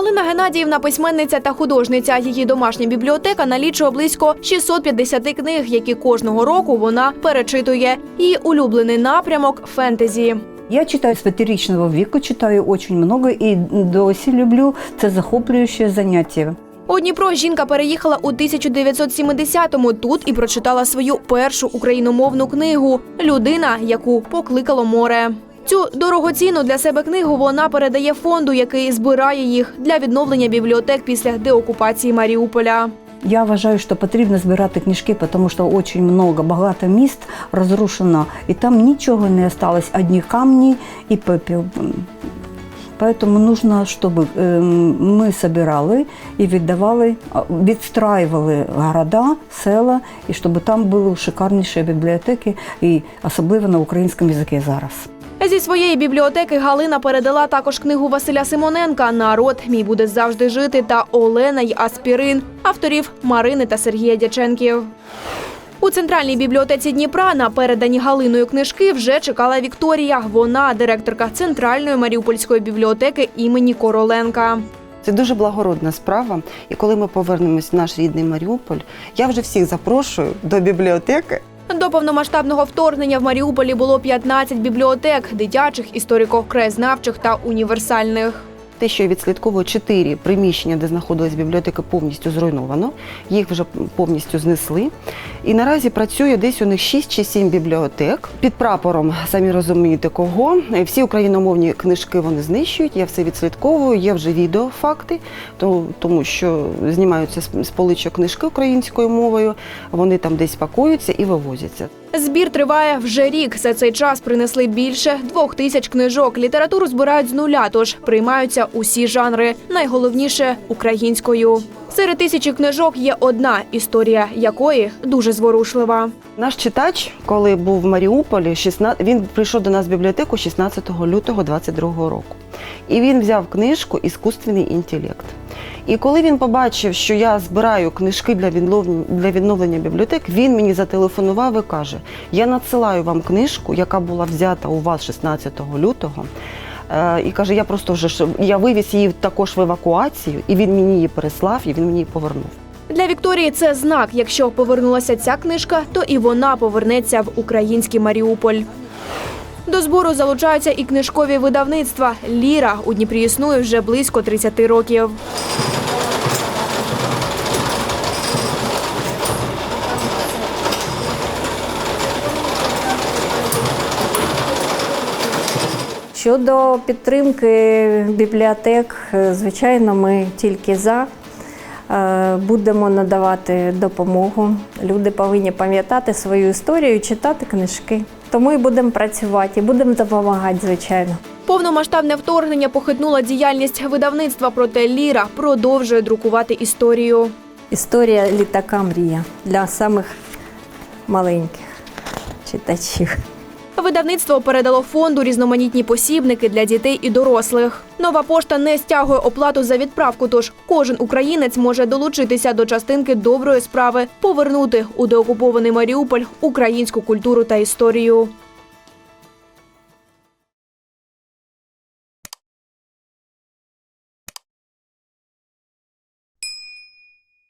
Галина Геннадіївна письменниця та художниця. Її домашня бібліотека налічує близько 650 книг, які кожного року вона перечитує. Її улюблений напрямок фентезі. Я читаю з п'ятирічного віку, читаю дуже много і досі люблю. Це захоплююче заняття. У Дніпро жінка переїхала у 1970-му. Тут і прочитала свою першу україномовну книгу Людина, яку покликало море. Цю дорогоцінну для себе книгу вона передає фонду, який збирає їх для відновлення бібліотек після деокупації Маріуполя. Я вважаю, що потрібно збирати книжки, тому що дуже багато, багато міст розрушено, і там нічого не осталось, одні камні і пепел. Поэтому нужно, щоб е, ми збирали і віддавали, відстраювали города, села, і щоб там були шикарніші бібліотеки, і особливо на українському язикі зараз. Зі своєї бібліотеки Галина передала також книгу Василя Симоненка Народ мій буде завжди жити та Олена й Аспірин авторів Марини та Сергія Дяченків. У центральній бібліотеці Дніпра на передані Галиною книжки вже чекала Вікторія. Вона директорка центральної маріупольської бібліотеки імені Короленка. Це дуже благородна справа. І коли ми повернемось в наш рідний Маріуполь, я вже всіх запрошую до бібліотеки. До повномасштабного вторгнення в Маріуполі було 15 бібліотек дитячих, історико-краєзнавчих та універсальних. Те, що я відслідковую чотири приміщення, де знаходилась бібліотека, повністю зруйновано. Їх вже повністю знесли. І наразі працює десь у них 6 чи 7 бібліотек під прапором, самі розумієте кого. Всі україномовні книжки вони знищують. Я все відслідковую. Є вже відеофакти, то- тому що знімаються з поличок книжки українською мовою. Вони там десь пакуються і вивозяться. Збір триває вже рік. За цей час принесли більше двох тисяч книжок. Літературу збирають з нуля, тож приймаються усі жанри. Найголовніше українською. Серед тисячі книжок є одна історія, якої дуже зворушлива. Наш читач, коли був в Маріуполі, 16, він прийшов до нас в бібліотеку 16 лютого 22 року. І він взяв книжку Іскусственний інтелект. І коли він побачив, що я збираю книжки для відновлення, для відновлення бібліотек, він мені зателефонував і каже: Я надсилаю вам книжку, яка була взята у вас 16 лютого. Е, І каже, я просто вже я вивіз її також в евакуацію, і він мені її переслав, і він мені її повернув. Для Вікторії це знак. Якщо повернулася ця книжка, то і вона повернеться в український Маріуполь. До збору залучаються і книжкові видавництва. Ліра у Дніпрі існує вже близько 30 років. Щодо підтримки бібліотек, е, звичайно, ми тільки за. Е, Будемо надавати допомогу. Люди повинні пам'ятати свою історію, читати книжки. Тому і будемо працювати, і будемо допомагати, звичайно. Повномасштабне вторгнення похитнуло діяльність видавництва, проте Ліра продовжує друкувати історію. Історія літака мрія для самих маленьких читачів. Видавництво передало фонду різноманітні посібники для дітей і дорослих. Нова пошта не стягує оплату за відправку, тож кожен українець може долучитися до частинки доброї справи, повернути у деокупований Маріуполь українську культуру та історію.